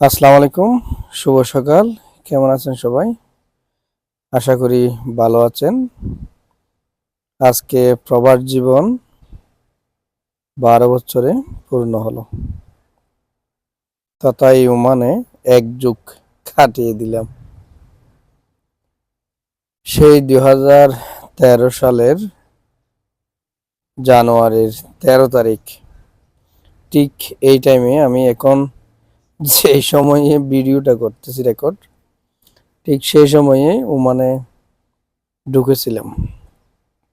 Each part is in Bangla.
আসসালামু আলাইকুম, শুভ সকাল। কেমন আছেন সবাই? আশা করি ভালো আছেন। আজকে প্রবাস জীবন বারো বছরে পূর্ণ হলো। তথা এই ওমানে এক যুগ কাটিয়ে দিলাম। সেই দুই হাজার তেরো সালের জানুয়ারির তেরো তারিখ, ঠিক এই টাইমে আমি এখন সেই সময়ে ভিডিওটা করতেছি রেকর্ড ঠিক সেই সময়ে ওমানে ঢুকেছিলাম।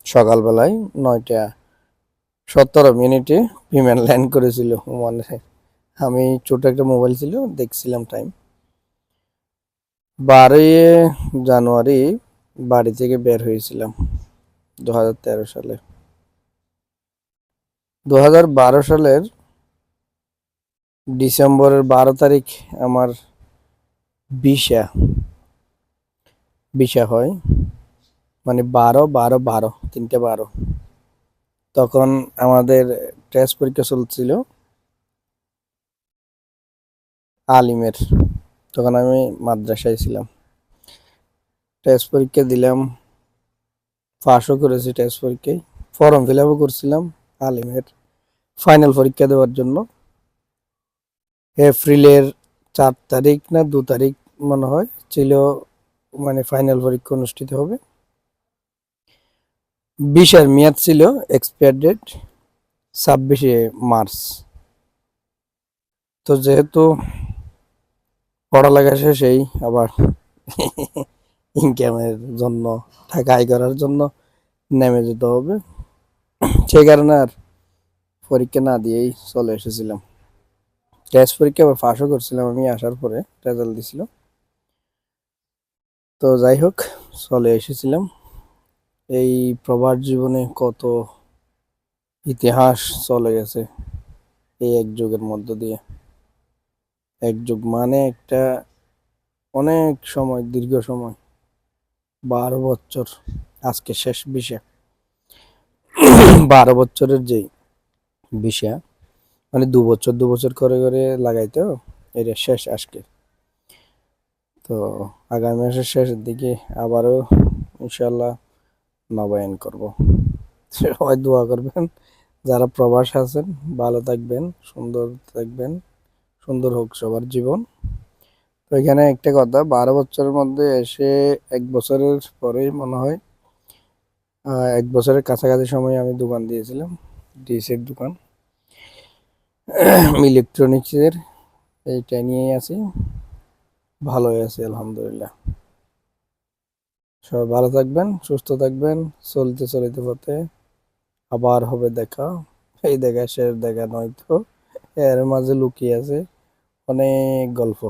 সকালবেলায় নয়টা সতেরো মিনিটে বিমান ল্যান্ড করেছিল ওমানে আমি ছোট একটা মোবাইল ছিল, দেখছিলাম টাইম বারোই জানুয়ারি বাড়ি থেকে বের হয়েছিলাম দু হাজার তেরো সালে। দু হাজার বারো সালের ডিসেম্বরের বারো তারিখ আমার বিশা বিশা হয়। মানে বারো বারো বারো, তিনটে বারো। তখন আমাদের টেস্ট পরীক্ষা চলছিল আলিমের। তখন আমি মাদ্রাসায় ছিলাম। টেস্ট পরীক্ষা দিলাম পাশও করেছি টেস্ট পরীক্ষায়। ফর্ম ফিল আপও করছিলাম আলিমের। ফাইনাল পরীক্ষা দেওয়ার জন্য। এপ্রিলের চার তারিখ না দু তারিখ মনে হয় ছিল মানে ফাইনাল পরীক্ষা অনুষ্ঠিত হবে। বিশের মেয়াদ ছিল এক্সপায়ার ডেট ছাব্বিশে মার্চ। তো যেহেতু পড়ালেখা শেষেই আবার ইনকামের জন্য, টাকা আয় করার জন্য নেমে যেতে হবে। সেই কারণে আর পরীক্ষা না দিয়েই চলে এসেছিলাম। টেস্ট পরীক্ষা আবার পাশও করছিলাম আমি আসার পরে রেজাল্ট দিছিল। তো যাই হোক, চলে এসেছিলাম। এই প্রবাস জীবনে কত ইতিহাস চলে গেছে এই এক যুগের মধ্য দিয়ে। এক যুগ মানে একটা অনেক সময়, দীর্ঘ সময়, বারো বছর, আজকে শেষ বিষয়। বারো বছরের যেই বিষয় মানে দু বছর দু বছর করে করে লাগাইতো। এটা শেষ আজকে। তো আগামী মাসের শেষের দিকে আবারও ইনশাল্লাহ নবায়ন করব। সবাই দোয়া করবেন, যারা প্রবাস আছেন, ভালো থাকবেন, সুন্দর থাকবেন, সুন্দর হোক সবার জীবন। তো এখানে একটা কথা, বারো বছরের মধ্যে এসে এক বছরের পরেই মনে হয় এক বছরের কাছাকাছি সময় আমি দোকান দিয়েছিলাম ডিসের দোকান। ইলেকট্রনিক্সের এইটা নিয়েই আছি। ভালোই আছি, আলহামদুলিল্লাহ। সবাই ভালো থাকবেন, সুস্থ থাকবেন, চলতে চলিতে পথে। আবার হবে দেখা। এই দেখা, শেষ দেখা নয়তো। এর মাঝে লুকিয়ে আছে অনেক গল্প।